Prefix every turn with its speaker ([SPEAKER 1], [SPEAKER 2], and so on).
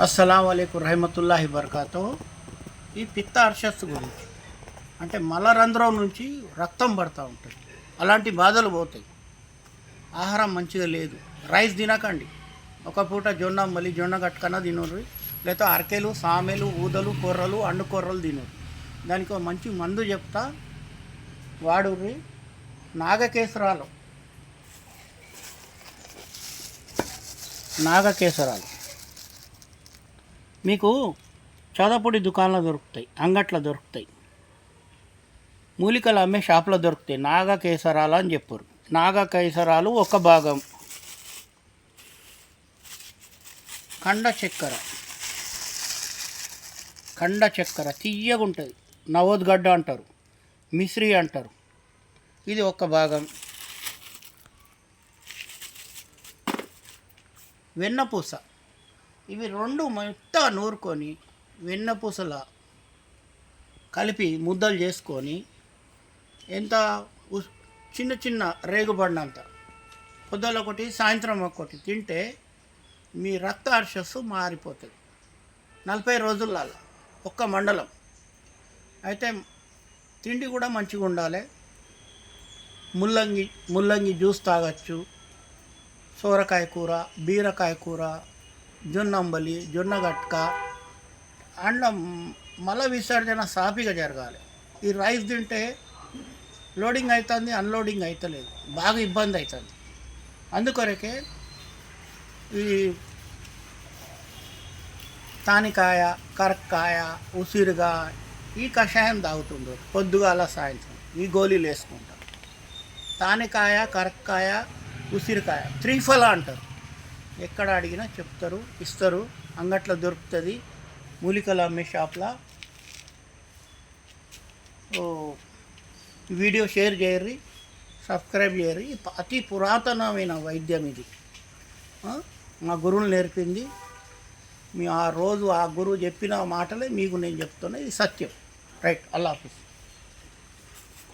[SPEAKER 1] అస్సలం అయికు రహమతుల్లాహి బర్కాతో ఈ పిత్త అర్షస్సు గురించి. అంటే మలరంధ్రం నుంచి రక్తం పడతా ఉంటుంది. అలాంటి బాధలు పోతాయి. ఆహారం మంచిగా లేదు. రైస్ తినకండి. ఒక పూట జొన్న మళ్ళీ జొన్న కట్టుకన్నా తినరు. లేకపోతే అరకెలు సామెలు ఊదలు కొర్రలు అండు కొర్రలు తినరు. దానికి ఒక మంచి మందు చెప్తా. వాడుర్రి నాగకేసరాలు. నాగకేసరాలు. మీకు చదపొడి దుకాణంలో దొరుకుతాయి అంగట్లో దొరుకుతాయి. మూలికలు అమ్మే షాప్లో దొరుకుతాయి నాగ కేసరాలు అని చెప్పారు. నాగ కేసరాలు ఒక భాగం. కండ చక్కెర. కండ చక్కెర తీయగా ఉంటుంది. నవోద్గడ్డ అంటారు మిశ్రీ అంటారు. ఇది ఒక భాగం. వెన్నపూస. ఇవి రెండు మెత్తగా నూరుకొని వెన్నపూసల కలిపి ముద్దలు చేసుకొని ఎంత చిన్న చిన్న రేగుబడినంత పొద్దుల ఒకటి సాయంత్రం ఒకటి తింటే మీ రక్త అర్షస్సు మారిపోతుంది. నలభై రోజులలో ఒక్క మండలం. అయితే తిండి కూడా మంచిగా ఉండాలి. ముల్లంగి ముల్లంగి జ్యూస్ తాగొచ్చు. సోరకాయ కూర బీరకాయ కూర జొన్నంబలి జొన్న గట్క అండ్ మల విసర్జన సాఫీగా జరగాలి. ఈ రైస్ తింటే లోడింగ్ అవుతుంది అన్లోడింగ్ అవుతలేదు బాగా ఇబ్బంది అవుతుంది అందుకొరకే ఈ తానికాయ కరక్కాయ ఉసిరిగా ఈ కషాయం తాగుతుండ్రు పొద్దుగాల సాయంత్రం. ఈ గోళీలు వేసుకుంటారు. తానికాయ కరక్కాయ ఉసిరికాయ త్రిఫల అంటారు. ఎక్కడ అడిగినా చెప్తారు ఇస్తారు. అంగట్లో దొరుకుతుంది. మూలికలు అమ్మే షాప్లో. ఓ వీడియో షేర్ చేయర్రి సబ్స్క్రైబ్ చేయర్రి. అతి పురాతనమైన వైద్యం ఇది. మా గురువులు నేర్పింది. మీ ఆ రోజు ఆ గురువు చెప్పిన మాటలే మీకు నేను చెప్తున్నా. ఇది సత్యం. రైట్ అల్లా హాఫీస్